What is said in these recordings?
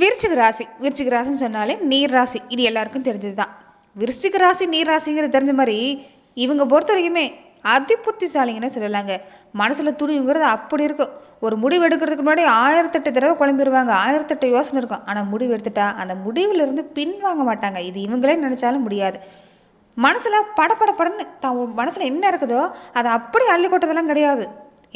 விருச்சிக ராசி விருச்சிக ராசின்னு சொன்னாலே நீர் ராசி. இது எல்லாருக்கும் தெரிஞ்சது தான் விருச்சிக ராசி நீர் ராசிங்கிறது தெரிஞ்ச மாதிரி இவங்க பொறுத்த வரைக்குமே அதி புத்திசாலிங்கன்னு சொல்லலாங்க. மனசில் துணிவுங்கிறது அப்படி இருக்கும். ஒரு முடிவு எடுக்கிறதுக்கு முன்னாடி ஆயிரத்தெட்டு தடவை குழம்பிடுவாங்க ஆயிரத்தெட்டு யோசனை இருக்கும். ஆனால் முடிவு எடுத்துட்டா அந்த முடிவிலிருந்து பின்வாங்க மாட்டாங்க. இது இவங்களே நினைச்சாலும் முடியாது. மனசில் படப்படப்படன்னு தான் மனசில் என்ன இருக்குதோ அதை அப்படி அள்ளி கொட்டதெல்லாம் கிடையாது.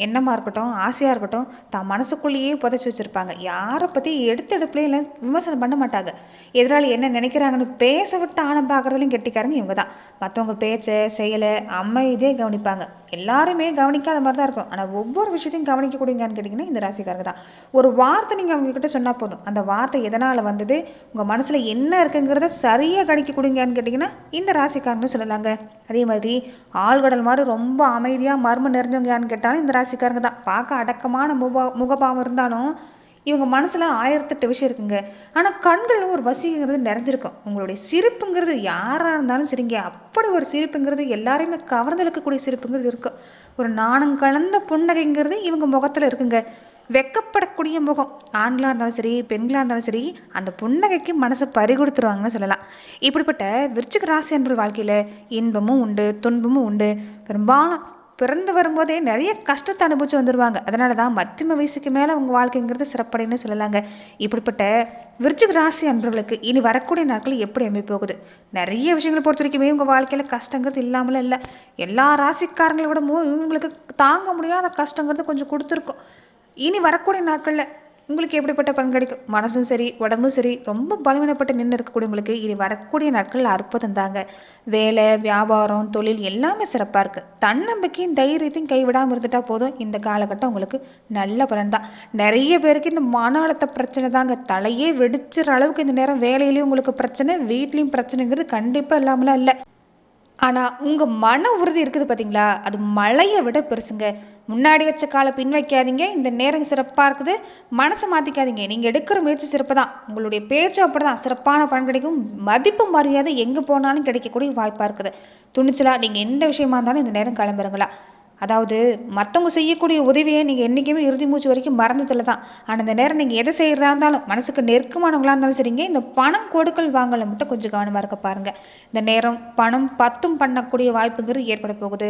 எண்ணமாக இருக்கட்டும் ஆசையாக இருக்கட்டும் தான் மனசுக்குள்ளேயே புதைச்சி வச்சிருப்பாங்க. யாரை பற்றி எடுத்த எடுப்புலயும் இல்லை விமர்சனம் பண்ண மாட்டாங்க. எதிராளி என்ன நினைக்கிறாங்கன்னு பேச விட்டு ஆணம் பார்க்குறதுலையும் கெட்டிக்காரங்க இவங்க தான் மற்றவங்க பேச்சை செயலை அமைதியே கவனிப்பாங்க. எல்லாருமே கவனிக்காத மாதிரி தான் இருக்கும். ஆனால் ஒவ்வொரு விஷயத்தையும் கவனிக்கக்கூடியங்கன்னு கேட்டிங்கன்னா இந்த ராசிக்காரங்க தான் ஒரு வார்த்தை நீங்கள் அவங்க சொன்னால் போதும். அந்த வார்த்தை எதனால் வந்தது உங்கள் மனசில் என்ன இருக்குங்கிறத சரியாக கணிக்கக்கூடியங்கன்னு கேட்டிங்கன்னா இந்த ராசிக்காரங்கன்னு சொல்லலாங்க. அதே மாதிரி ஆழ்கடல் மாதிரி ரொம்ப அமைதியாக மர்மம் நிறைஞ்சவங்கன்னு கேட்டாலும் இந்த ராசி ராசிக்காரங்க தான். பார்க்க அடக்கமான முகபாவம் இருந்தாலும் இவங்க மனசுல ஆயிரத்தெட்டு விஷயம் இருக்குங்க. ஆனா கண்கள் ஒரு வசிங்கிறது நிறைஞ்சிருக்கும். உங்களுடைய சிரிப்புங்கிறது யாரா இருந்தாலும் சரிங்க. அப்படி ஒரு சிரிப்புங்கிறது எல்லாரையுமே கவர்ந்து இழுக்கக்கூடிய சிரிப்புங்கிறது இருக்கும். ஒரு நாணம் கலந்த புன்னகைங்கிறது இவங்க முகத்துல இருக்குங்க. வெக்கப்படக்கூடிய முகம். ஆண்களா இருந்தாலும் சரி பெண்களா இருந்தாலும் சரி அந்த புன்னகைக்கு மனசை பறி கொடுத்துருவாங்கன்னு சொல்லலாம். இப்படிப்பட்ட விருச்சிக ராசி அன்பர் வாழ்க்கையில இன்பமும் உண்டு துன்பமும் உண்டு. பெரும்பாலும் பிறந்து வரும்போதே நிறைய கஷ்டத்தை அனுபவிச்சு வந்துடுவாங்க அதனால தான் மத்தியம வயசுக்கு மேலே அவங்க வாழ்க்கைங்கிறது சிறப்படைன்னு சொல்லலாங்க. இப்படிப்பட்ட விருச்சிக ராசி அன்பர்களுக்கு இனி வரக்கூடிய நாட்கள் எப்படி அமைய போகுது? நிறைய விஷயங்களை பொறுத்த வரைக்குமே உங்கள் வாழ்க்கையில் கஷ்டங்கிறது இல்லாமல இல்லை. எல்லா ராசிக்காரங்களை விடவும் இவங்களுக்கு தாங்க முடியாத கஷ்டங்கிறது கொஞ்சம் கொடுத்துருக்கும். இனி வரக்கூடிய நாட்களில் உங்களுக்கு எப்படிப்பட்ட பலன் கிடைக்கும்? மனசும் சரி உடம்பும் சரி ரொம்ப பலவீனப்பட்டு நின்று இருக்கக்கூடியவங்களுக்கு இனி வரக்கூடிய நாட்கள் அற்புதம் தாங்க. வேலை வியாபாரம் தொழில் எல்லாமே சிறப்பா இருக்கு. தன்னம்பிக்கையும் தைரியத்தையும் கைவிடாம இருந்துட்டா போதும். இந்த காலகட்டம் உங்களுக்கு நல்ல பலன் தான். நிறைய பேருக்கு இந்த மன அழுத்த பிரச்சனை தாங்க. தலையே வெடிச்சிற அளவுக்கு இந்த நேரம் வேலையிலையும் உங்களுக்கு பிரச்சனை வீட்லயும் பிரச்சனைங்கிறது கண்டிப்பா இல்லாமலாம் இல்லை. ஆனா உங்க மன உறுதி இருக்குது பாத்தீங்களா? அது மழையை விட பெருசுங்க. முன்னாடி வச்ச காலை பின் வைக்காதீங்க இந்த நேரம் சிறப்பா இருக்குது. மனசை மாத்திக்காதீங்க. நீங்க எடுக்கிற முயற்சி சிறப்பு தான் உங்களுடைய பேச்சு அப்படிதான். சிறப்பான பலன் கிடைக்கும். மதிப்பு மரியாதை எங்கே போனாலும் கிடைக்கக்கூடிய வாய்ப்பா இருக்குது. துணிச்சலா நீங்க எந்த விஷயமா இருந்தாலும் இந்த நேரம் கிளம்புறங்களா அதாவது மற்றவங்க செய்யக்கூடிய உதவியை நீங்கள் என்றைக்குமே இறுதி மூச்சு வரைக்கும் மறந்ததில்ல தான். ஆனால் இந்த நேரம் நீங்கள் எதை செய்கிறதா இருந்தாலும் மனசுக்கு நெருக்கமானவங்களா இருந்தாலும் சரிங்க. இந்த பணம் கொடுக்கல் வாங்கலை மட்டும் கொஞ்சம் கவனமாக இருக்க பாருங்க. இந்த நேரம் பணம் பத்தும் பண்ணக்கூடிய வாய்ப்புங்கிறது ஏற்பட போகுது.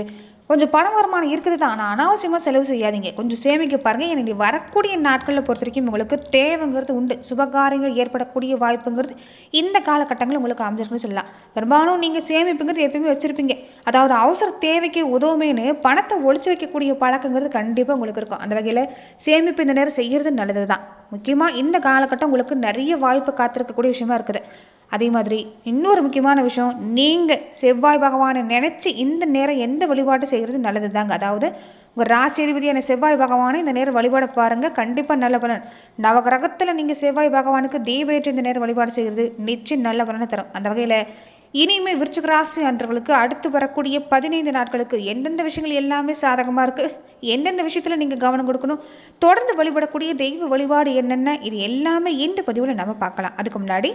கொஞ்சம் பண வருமானம் இருக்குது தான் ஆனால் அனாவசியமாக செலவு செய்யாதீங்க. கொஞ்சம் சேமிக்க பாருங்க. எனக்கு வரக்கூடிய நாட்களில் பொறுத்த வரைக்கும் உங்களுக்கு தேவைங்கிறது உண்டு. சுபகாரியங்கள் ஏற்படக்கூடிய வாய்ப்புங்கிறது இந்த காலகட்டங்களில் உங்களுக்கு அமைஞ்சிருக்குன்னு சொல்லலாம். பெரும்பாலும் நீங்கள் சேமிப்புங்கிறது எப்பயுமே வச்சிருப்பீங்க. அதாவது அவசர தேவைக்கு உதவுமேன்னு பணத்தை ஒழிச்சு வைக்கக்கூடிய பழக்கங்கிறது கண்டிப்பாக உங்களுக்கு இருக்கும். அந்த வகையில் சேமிப்பு இந்த நேரம் செய்யறது நல்லது தான் முக்கியமாக இந்த காலகட்டம் உங்களுக்கு நிறைய வாய்ப்பு காத்திருக்கக்கூடிய விஷயமா இருக்குது. அதே மாதிரி இன்னொரு முக்கியமான விஷயம் நீங்கள் செவ்வாய் பகவானை நினச்சி இந்த நேரம் எந்த வழிபாடு செய்கிறது நல்லது தாங்க அதாவது உங்கள் ராசிபதியான செவ்வாய் பகவானை இந்த நேரம் வழிபாட பாருங்கள் கண்டிப்பாக நல்ல பலன். நவகிரகத்தில் நீங்கள் செவ்வாய் பகவானுக்கு தீபேற்று இந்த நேரம் வழிபாடு செய்கிறது நிச்சயம் நல்ல பலனை தரும். அந்த வகையில் இனிமே விருச்சிக ராசி அன்றவர்களுக்கு அடுத்து வரக்கூடிய பதினைந்து நாட்களுக்கு எந்தெந்த விஷயங்கள் எல்லாமே சாதகமா இருக்கு? எந்தெந்த விஷயத்துல நீங்க கவனம் கொடுக்கணும்? தொடர்ந்து வழிபடக்கூடிய தெய்வ வழிபாடு என்னென்ன? இது எல்லாமே இந்த பதிவுல நம்ம பார்க்கலாம். அதுக்கு முன்னாடி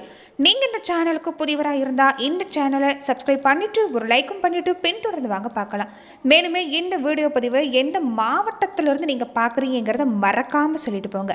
நீங்க இந்த சேனலுக்கு புதியவராக இருந்தா இந்த சேனலை சப்ஸ்கிரைப் பண்ணிட்டு ஒரு லைக்கும் பண்ணிட்டு பின்தொடர்ந்து வாங்க பார்க்கலாம். மேலுமே இந்த வீடியோ பதிவை எந்த மாவட்டத்துல இருந்து நீங்க பாக்குறீங்கிறத மறக்காம சொல்லிட்டு போங்க.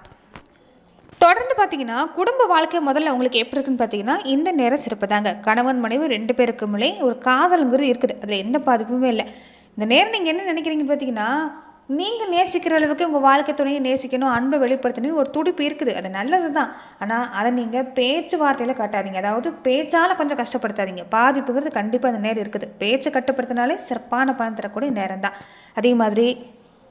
தொடர்ந்து பார்த்தீங்கன்னா குடும்ப வாழ்க்கை முதல்ல உங்களுக்கு எப்படி இருக்குன்னு பார்த்தீங்கன்னா இந்த நேரம் சிறப்பு தாங்க. கணவன் மனைவி ரெண்டு பேருக்குமே ஒரு காதலுங்கிறது இருக்குது. அதில் எந்த பாதிப்புமே இல்லை. இந்த நேரம் நீங்கள் என்ன நினைக்கிறீங்கன்னு பார்த்தீங்கன்னா நீங்கள் நேசிக்கிற அளவுக்கு உங்கள் வாழ்க்கை துணையை நேசிக்கணும் அன்பை வெளிப்படுத்தணும் ஒரு துடிப்பு இருக்குது. அது நல்லது தான் ஆனால் அதை நீங்கள் பேச்சுவார்த்தையில் காட்டாதீங்க. அதாவது பேச்சால் கொஞ்சம் கஷ்டப்படுத்தாதீங்க. பாதிப்புங்கிறது கண்டிப்பாக அந்த நேரம் இருக்குது. பேச்சை கட்டுப்படுத்தினாலே சிறப்பான பணம் தரக்கூடிய நேரம் தான் அதே மாதிரி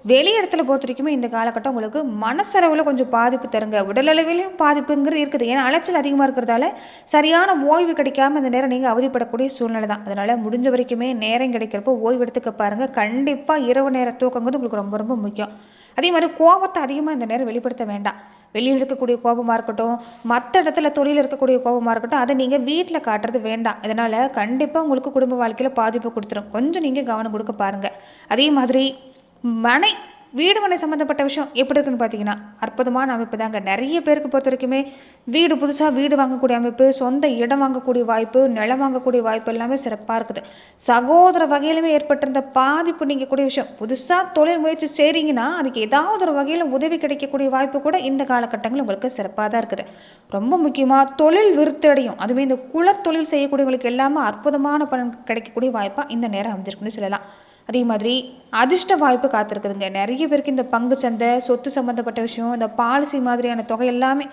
வெளி இடத்துல பொறுத்த வரைக்குமே இந்த காலகட்டம் உங்களுக்கு மனசளவில் கொஞ்சம் பாதிப்பு தருங்க. உடல் அளவிலையும் பாதிப்புங்கிறது இருக்குது. ஏன்னா அலைச்சல் அதிகமாக இருக்கிறதால சரியான ஓய்வு கிடைக்காம இந்த நேரம் நீங்கள் அவதிப்படக்கூடிய சூழ்நிலை தான். அதனால் முடிஞ்ச வரைக்குமே நேரம் கிடைக்கிறப்போ ஓய்வு எடுத்துக்க பாருங்க. கண்டிப்பாக இரவு நேர தூக்கங்கிறது உங்களுக்கு ரொம்ப ரொம்ப முக்கியம். அதே மாதிரி கோபத்தை அதிகமாக இந்த நேரம் வெளிப்படுத்த வேண்டாம். வெளியில் இருக்கக்கூடிய கோபமாக இருக்கட்டும் மற்ற இடத்துல தொழில் இருக்கக்கூடிய கோபமாக இருக்கட்டும் அதை நீங்கள் வீட்டில் காட்டுறது வேண்டாம். இதனால் கண்டிப்பாக உங்களுக்கு குடும்ப வாழ்க்கையில் பாதிப்பு கொடுத்துரும். கொஞ்சம் நீங்கள் கவனம் கொடுக்க பாருங்கள் அதே மாதிரி மனை வீடு மனை சம்மந்தப்பட்ட விஷயம் எப்படி இருக்குன்னு பார்த்தீங்கன்னா அற்புதமான அமைப்பு தாங்க. நிறைய பேருக்கு பொறுத்த வரைக்குமே வீடு புதுசாக வீடு வாங்கக்கூடிய அமைப்பு சொந்த இடம் வாங்கக்கூடிய வாய்ப்பு நிலம் வாங்கக்கூடிய வாய்ப்பு எல்லாமே சிறப்பாக இருக்குது. சகோதர வகையிலுமே ஏற்பட்டிருந்த பாதிப்பு நீங்கள் கூடிய விஷயம். புதுசாக தொழில் முயற்சி செய்கிறீங்கன்னா அதுக்கு ஏதாவது ஒரு வகையில் உதவி கிடைக்கக்கூடிய வாய்ப்பு கூட இந்த காலகட்டங்கள் உங்களுக்கு சிறப்பாக தான் இருக்குது. ரொம்ப முக்கியமாக தொழில் விருத்தடையும் அதுவே இந்த குலத்தொழில் செய்யக்கூடியவங்களுக்கு எல்லாமே அற்புதமான பலன் கிடைக்கக்கூடிய வாய்ப்பாக இந்த நேரம் அமைஞ்சிருக்குன்னு சொல்லலாம். அதே மாதிரி அதிர்ஷ்ட வாய்ப்பு காத்திருக்குதுங்க. நிறைய பேருக்கு இந்த பங்கு சந்தை சொத்து சம்பந்தப்பட்ட விஷயம் இந்த பாலிசி மாதிரியான தொகை எல்லாமே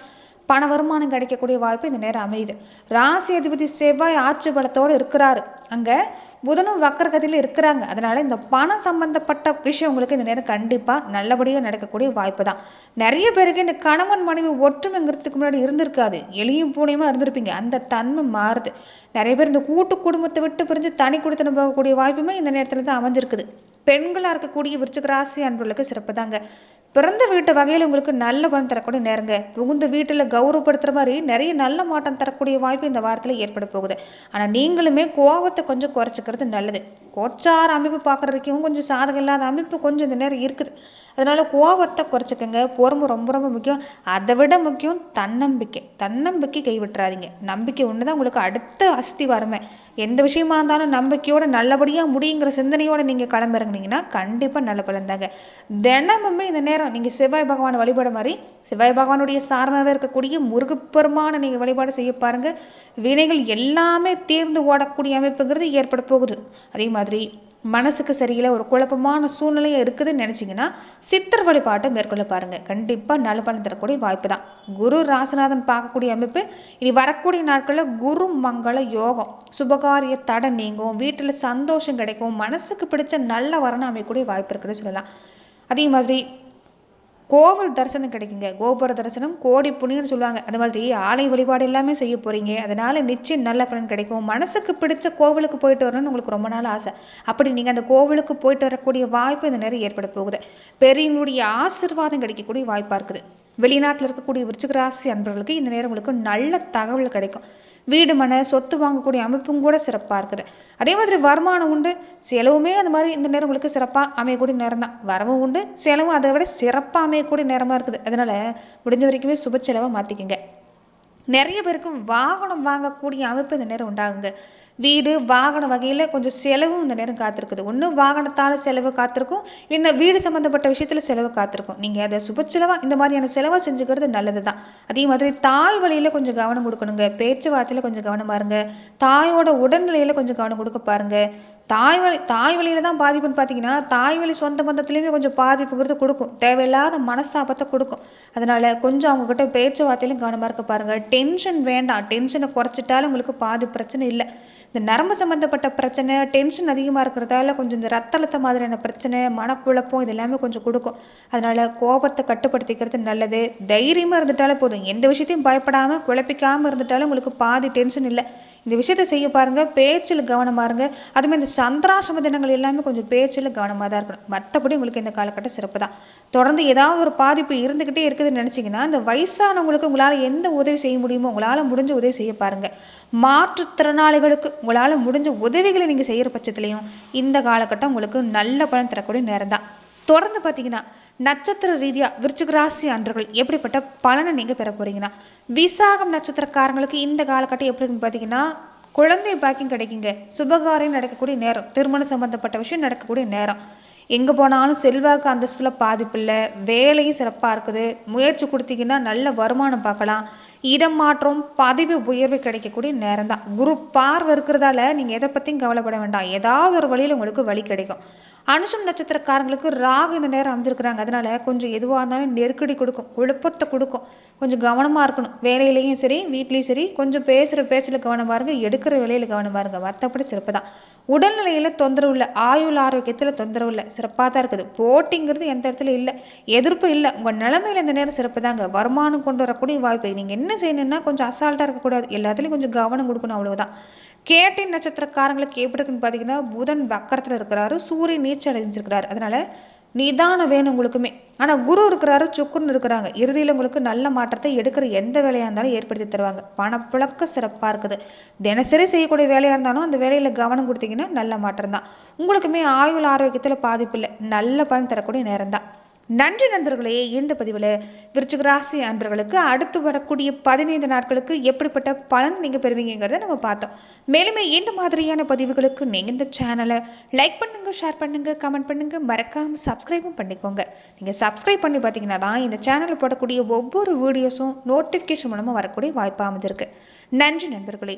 பண வருமானம் கிடைக்கக்கூடிய வாய்ப்பு இந்த நேரம் அமையுது. ராசி அதிபதி செவ்வாய் ஆட்சி பலத்தோடு இருக்கிறாரு. அங்க புதனும் வக்கரகதியில் இருக்கிறாங்க. அதனால இந்த பணம் சம்பந்தப்பட்ட விஷயம் உங்களுக்கு இந்த நேரம் கண்டிப்பா நல்லபடியாக நடக்கக்கூடிய வாய்ப்பு தான். நிறைய பேருக்கு இந்த கணவன் மனைவி ஒற்றுமைங்கிறதுக்கு முன்னாடி இருந்திருக்காது. எளியும் பூனையுமா இருந்திருப்பீங்க. அந்த தன்மை மாறுது. நிறைய பேர் இந்த கூட்டு குடும்பத்தை விட்டு பிரிஞ்சு தனி கொடுத்து போகக்கூடிய வாய்ப்புமே இந்த நேரத்துல தான் அமைஞ்சிருக்குது. பெண்களா இருக்கக்கூடிய விருச்சிக ராசி அன்பர்களுக்கு சிறப்பு தாங்க பிறந்த வீட்டு வகையில் உங்களுக்கு நல்ல பலன் தரக்கூடிய நேரங்க. புகுந்த வீட்டுல கௌரவப்படுத்துற மாதிரி நிறைய நல்ல மாற்றம் தரக்கூடிய வாய்ப்பு இந்த வாரத்துல ஏற்பட போகுது. ஆனா நீங்களுமே கோபத்தை கொஞ்சம் குறைச்சிக்கிறது நல்லது. கோச்சார அமைப்பு பார்க்குறதுக்கும் கொஞ்சம் சாதகம் இல்லாத அமைப்பு கொஞ்சம் இந்த நேரம் இருக்குது. அதனால் கோவத்தை குறைச்சிக்கங்க. பொறுமை ரொம்ப ரொம்ப முக்கியம். அதை விட முக்கியம் தன்னம்பிக்கை. தன்னம்பிக்கை கைவிட்டுறாதீங்க. நம்பிக்கை ஒன்று தான் உங்களுக்கு அடுத்த அஸ்தி வரமை எந்த விஷயமா இருந்தாலும் நம்பிக்கையோட நல்லபடியாக முடியுங்கிற சிந்தனையோட நீங்கள் கிளம்பிறங்குனீங்கன்னா கண்டிப்பாக நல்ல பலன் தாங்க. தினமுமே இந்த நேரம் நீங்கள் செவ்வாய் பகவான் வழிபட மாதிரி செவ்வாய் பகவானுடைய சாரமாகவே இருக்கக்கூடிய முருகப்பெருமான நீங்கள் வழிபாடு செய்ய பாருங்கள் வினைகள் எல்லாமே தீர்ந்து ஓடக்கூடிய அமைப்புங்கிறது ஏற்பட போகுது. அதே மாதிரி மனசுக்கு சரியில்லை ஒரு குழப்பமான சூழ்நிலையாக இருக்குதுன்னு நினைச்சீங்கன்னா சித்தர் வழிபாட்டை மேற்கொள்ள பாருங்க. கண்டிப்பா நல்ல பலன் தரக்கூடிய வாய்ப்பு தான் குரு ராசநாதன் பார்க்கக்கூடிய அமைப்பு இனி வரக்கூடிய நாட்களில் குரு மங்கள யோகம். சுபகாரிய தடை நீங்கும் வீட்டில் சந்தோஷம் கிடைக்கும் மனசுக்கு பிடிச்ச நல்ல வரணும் அமையக்கூடிய வாய்ப்பு இருக்குன்னு சொல்லலாம். அதே மாதிரி கோவில் தரிசனம் கிடைக்குங்க. கோபுர தரிசனம் கோடி புண்ணியம்னு சொல்லுவாங்க. அந்த மாதிரி ஆலை வழிபாடு எல்லாமே செய்ய போறீங்க. அதனால நிச்சயம் நல்ல பலன் கிடைக்கும். மனசுக்கு பிடிச்ச கோவிலுக்கு போயிட்டு வரணும்னு உங்களுக்கு ரொம்ப நாள் ஆசை. அப்படி நீங்க அந்த கோவிலுக்கு போயிட்டு வரக்கூடிய வாய்ப்பு இந்த நேரம் ஏற்பட போகுது. பெரியவங்களுடைய ஆசிர்வாதம் கிடைக்கக்கூடிய வாய்ப்பா இருக்குது. வெளிநாட்டுல இருக்கக்கூடிய விருச்சிக ராசி அன்பர்களுக்கு இந்த நேரம் உங்களுக்கு நல்ல தகவல் கிடைக்கும். வீடு மனை சொத்து வாங்கக்கூடிய அமைப்பும் கூட சிறப்பாக இருக்குது. அதே மாதிரி வருமானம் உண்டு செலவுமே அந்த மாதிரி இந்த நேரம் உங்களுக்கு சிறப்பாக அமையக்கூடிய நேரம் தான். வரவும் உண்டு செலவும் அதை விட சிறப்பாக அமையக்கூடிய நேரமாக இருக்குது. அதனால முடிஞ்ச வரைக்குமே சுப செலவை மாற்றிக்கோங்க நிறைய பேருக்கு வாகனம் வாங்கக்கூடிய அமைப்பு இந்த நேரம் உண்டாகுங்க. வீடு வாகன வகையில் கொஞ்சம் செலவும் இந்த நேரம் காத்திருக்குது. ஒன்று வாகனத்தால் செலவு காத்திருக்கும் இல்லைன்னா வீடு சம்மந்தப்பட்ட விஷயத்தில் செலவு காத்திருக்கும். நீங்கள் அதை சுப செலவாக இந்த மாதிரியான செலவை செஞ்சுக்கிறது நல்லது தான் அதே மாதிரி தாய் வழியில கொஞ்சம் கவனம் கொடுக்கணுங்க. பேச்சுவார்த்தையில் கொஞ்சம் கவனமா இருங்க தாயோட உடல்நிலையில் கொஞ்சம் கவனம் கொடுக்க பாருங்க. தாய் வழி தாய் வழியில தான் பாதிப்புன்னு பார்த்தீங்கன்னா தாய் வழி சொந்த பந்தத்துலேயுமே கொஞ்சம் பாதிப்புங்கிறது கொடுக்கும். தேவையில்லாத மனஸ்தாபத்தை கொடுக்கும். அதனால கொஞ்சம் அவங்கக்கிட்ட பேச்சுவார்த்தையிலும் கவனமாக இருக்க பாருங்க. டென்ஷன் வேண்டாம். டென்ஷனை குறைச்சிட்டாலும் உங்களுக்கு பாதி பிரச்சனை இல்லை. இந்த நரம்பு சம்பந்தப்பட்ட பிரச்சனை டென்ஷன் அதிகமா இருக்கிறதால கொஞ்சம் இந்த ரத்த அழுத்த மாதிரியான பிரச்சனை மனக்குழப்பம் இது எல்லாமே கொஞ்சம் கொடுக்கும். அதனால கோபத்தை கட்டுப்படுத்திக்கிறது நல்லது. தைரியமா இருந்துட்டாலே போதும். எந்த விஷயத்தையும் பயப்படாம குழப்பிக்காம இருந்துட்டாலும் உங்களுக்கு பாதி டென்ஷன் இல்லை. இந்த விஷயத்த செய்ய பாருங்க பேச்சில் கவனமா இருங்க. அதுமே இந்த சந்திராசிரம தினங்கள் எல்லாமே கொஞ்சம் பேச்சில் கவனமா தான் இருக்கணும். மற்றபடி உங்களுக்கு இந்த காலகட்டம் சிறப்பு தான். தொடர்ந்து ஏதாவது ஒரு பாதிப்பு இருந்துகிட்டே இருக்குதுன்னு நினைச்சீங்கன்னா இந்த வயசானவங்களுக்கு உங்களால எந்த உதவி செய்ய முடியுமோ உங்களால முடிஞ்ச உதவி செய்ய பாருங்க. மாற்றுத்திறனாளிகளுக்கு உங்களால முடிஞ்ச உதவிகளை நீங்க செய்யற பட்சத்திலையும் இந்த காலகட்டம் உங்களுக்கு நல்ல பலன் தரக்கூடிய நேரம் தான். தொடர்ந்து பார்த்தீங்கன்னா நட்சத்திர ரீதியா விருச்சிக ராசி அன்றர்கள் எப்படிப்பட்ட பலனை நீங்க பெற போறீங்கன்னா விசாகம் நட்சத்திரக்காரங்களுக்கு இந்த காலகட்டம் எப்படின்னு பார்த்தீங்கன்னா குழந்தை பாக்கியம் கிடைக்குங்க. சுபகாரியம் நடக்கக்கூடிய நேரம். திருமணம் சம்பந்தப்பட்ட விஷயம் நடக்கக்கூடிய நேரம். எங்க போனாலும் செல்வாக்கு அந்தஸ்துல பாதிப்பு இல்லை. வேலையும் சிறப்பா இருக்குது. முயற்சி கொடுத்தீங்கன்னா நல்ல வருமானம் பார்க்கலாம். இடம் மாற்றம் பதவி உயர்வு கிடைக்கக்கூடிய நேரம் தான். குரு பார்வை இருக்கிறதால நீங்க எதை பத்தியும் கவலைப்பட வேண்டாம். ஏதாவது ஒரு வழியில உங்களுக்கு வழி கிடைக்கும். அனுஷம் நட்சத்திரக்காரங்களுக்கு ராகு இந்த நேரம் அமைஞ்சிருக்கிறாங்க அதனால கொஞ்சம் எதுவாக இருந்தாலும் நெருக்கடி கொடுக்கும். குழப்பத்தை கொடுக்கும். கொஞ்சம் கவனமாக இருக்கணும். வேலையிலையும் சரி வீட்லேயும் சரி கொஞ்சம் பேசுகிற பேச்சில் கவனம் இருங்க எடுக்கிற வேலையில் கவனம் இருங்க. மற்றபடி சிறப்பு தான். உடல்நிலையில் தொந்தரவு இல்லை. ஆயுள் ஆரோக்கியத்தில் தொந்தரவு இல்லை. சிறப்பாக தான் இருக்குது. போட்டிங்கிறது எந்த இடத்துல இல்லை. எதிர்ப்பு இல்லை. உங்கள் நிலைமையில இந்த நேரம் சிறப்பு தாங்க. வருமானம் கொண்டு வரக்கூடிய வாய்ப்பு. நீங்கள் என்ன செய்யணும்னா கொஞ்சம் அசால்ட்டாக இருக்கக்கூடாது. எல்லாத்துலேயும் கொஞ்சம் கவனம் கொடுக்கணும். அவ்வளோதான் கேட்டின் நட்சத்திரக்காரங்களுக்கு எப்படி இருக்குன்னு பார்த்தீங்கன்னா புதன் வக்கரத்தில் இருக்கிறாரு சூரியன் நீச்சல் அடைஞ்சிருக்கிறாரு. அதனால நிதானம் வேணும் உங்களுக்குமே. ஆனால் குரு இருக்கிறாரு சுக்குன்னு இருக்கிறாங்க. இறுதியில் உங்களுக்கு நல்ல மாற்றத்தை எடுக்கிற எந்த வேலையாக இருந்தாலும் ஏற்படுத்தி தருவாங்க. பணப்புழக்க சிறப்பாக இருக்குது. தினசரி செய்யக்கூடிய வேலையாக இருந்தாலும் அந்த வேலையில் கவனம் கொடுத்தீங்கன்னா நல்ல மாற்றம் தான் உங்களுக்குமே ஆயுள் ஆரோக்கியத்தில் பாதிப்பு இல்லை. நல்ல பலன் தரக்கூடிய நேரம் தான் நன்றி நண்பர்களே இந்த பதிவில் விருச்சிக ராசி அன்பர்களுக்கு அடுத்து வரக்கூடிய பதினைந்து நாட்களுக்கு எப்படிப்பட்ட பலன் நீங்கள் பெறுவீங்கிறத நம்ம பார்த்தோம். மேலுமே இந்த மாதிரியான பதிவுகளுக்கு நீங்கள் இந்த சேனலை லைக் பண்ணுங்க ஷேர் பண்ணுங்க கமெண்ட் பண்ணுங்க மறக்காம சப்ஸ்கிரைபும் பண்ணிக்கோங்க. நீங்கள் சப்ஸ்கிரைப் பண்ணி பார்த்தீங்கன்னா தான் இந்த சேனலில் போடக்கூடிய ஒவ்வொரு வீடியோஸும் நோட்டிஃபிகேஷன் மூலமாக வரக்கூடிய வாய்ப்பு அமைஞ்சிருக்கு. நன்றி நண்பர்களே.